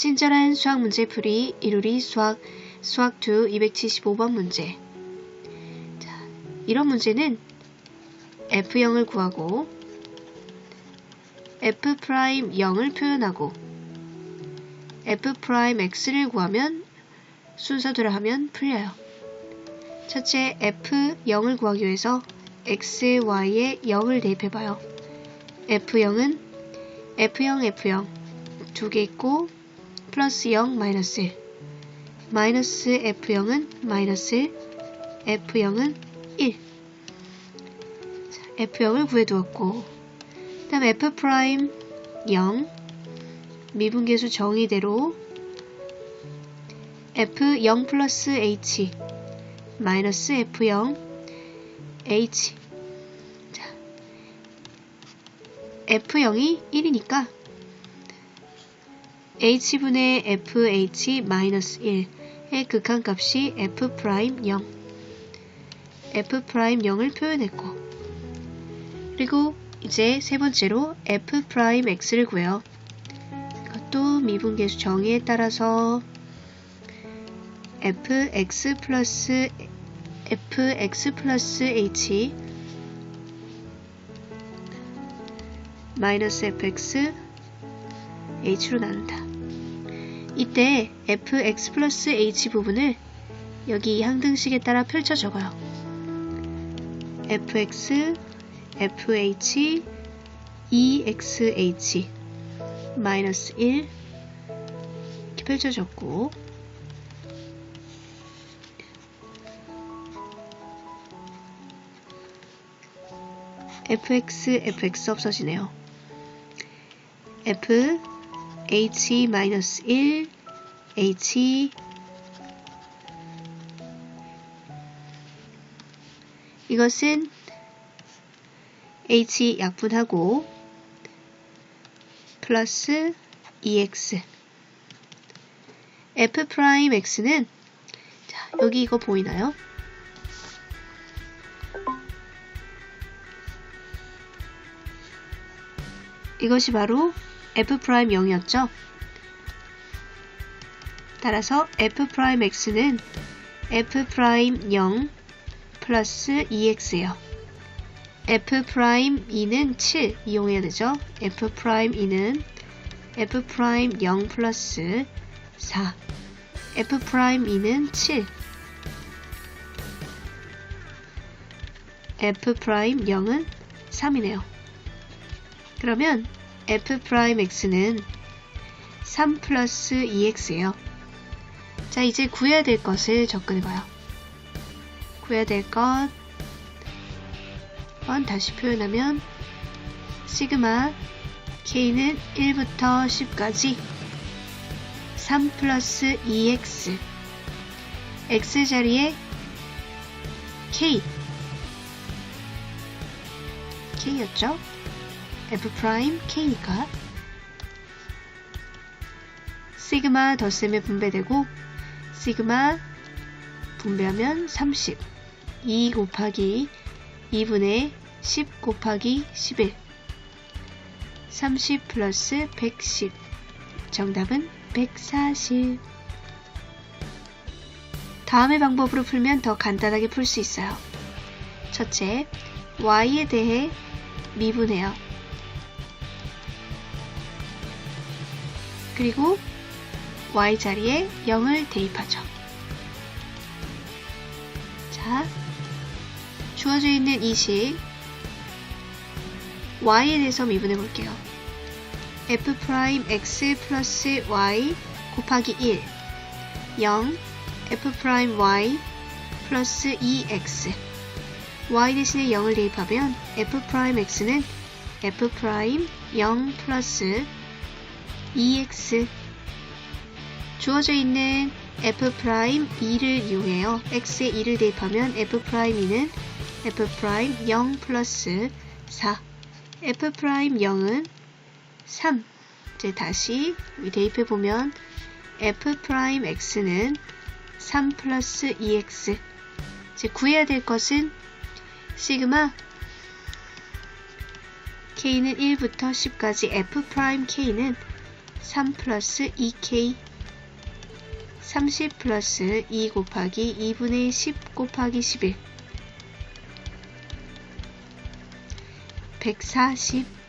친절한 수학 문제 풀이 이루리 수학 수학 2 275번 문제. 자, 이런 문제는 f0을 구하고 f 프라임 0을 표현하고 f 프라임 x를 구하면 순서대로 하면 풀려요. 첫째 f0을 구하기 위해서 x, y에 0을 대입해봐요. f0은 f0, f0 두 개 있고 플러스 0, 마이너스 1 마이너스 f0은 마이너스 1 f0은 1 자, f0을 구해두었고 그 다음 f 프라임 0 미분계수 정의대로 f0 플러스 h 마이너스 f0 h. 자, f0이 1이니까 h분의 fh 마이너스 1의 극한값이 f 프라임 0 f 프라임 0을 표현했고 그리고 이제 세 번째로 f 프라임 x를 구해요. 이것도 미분계수 정의에 따라서 fx 플러스 fx 플러스 h 마이너스 fx h로 나눈다. 이때 fx 플러스 h 부분을 여기 이 항등식에 따라 펼쳐 적어요. fx, fh, exh 마이너스 1 이렇게 펼쳐졌고 fx, fx 없어지네요. f, h 마이너스 1, h 이것은 h 약분하고 플러스 ex f 프라임 x는 자, 여기 이거 보이나요? 이것이 바로 f 프라임 0이었죠. 따라서 f 프라임 x는 f 프라임 0 플러스 2x예요. f 프라임 2는 7 이용해야 되죠. f 프라임 2는 f 프라임 0 플러스 4 f 프라임 2는 7 f 프라임 0은 3이네요. 그러면 f 프라임 x는 3 플러스 2x예요. 자, 이제 구해야 될 것을 접근해봐요. 구해야 될 것, 번 다시 표현하면, 시그마 k는 1부터 10까지 3 플러스 2x, x 자리에 k, k였죠? F 프라임 k니까 시그마 덧셈에 분배되고 시그마 분배하면 30 2 곱하기 2분의 10 곱하기 11 30 플러스 110 정답은 140 다음의 방법으로 풀면 더 간단하게 풀 수 있어요. 첫째, y에 대해 미분해요. 그리고 y 자리에 0을 대입하죠. 자, 주어져 있는 이식 y에 대해서 미분해 볼게요. f 프라임 x 플러스 y 곱하기 1 0 f 프라임 y 플러스 2x y 대신에 0을 대입하면 f 프라임 x는 f 프라임 0 플러스 2x 주어져 있는 f 프라임 2를 이용해요. x에 2를 대입하면 f 프라임 2는 f 프라임 0 플러스 4 f 프라임 0은 3 이제 다시 대입해 보면 f 프라임 x는 3 플러스 2x 이제 구해야 될 것은 시그마 k는 1부터 10까지 f 프라임 k는 3 플러스 2k 30 플러스 2 곱하기 2분의 10 곱하기 11 140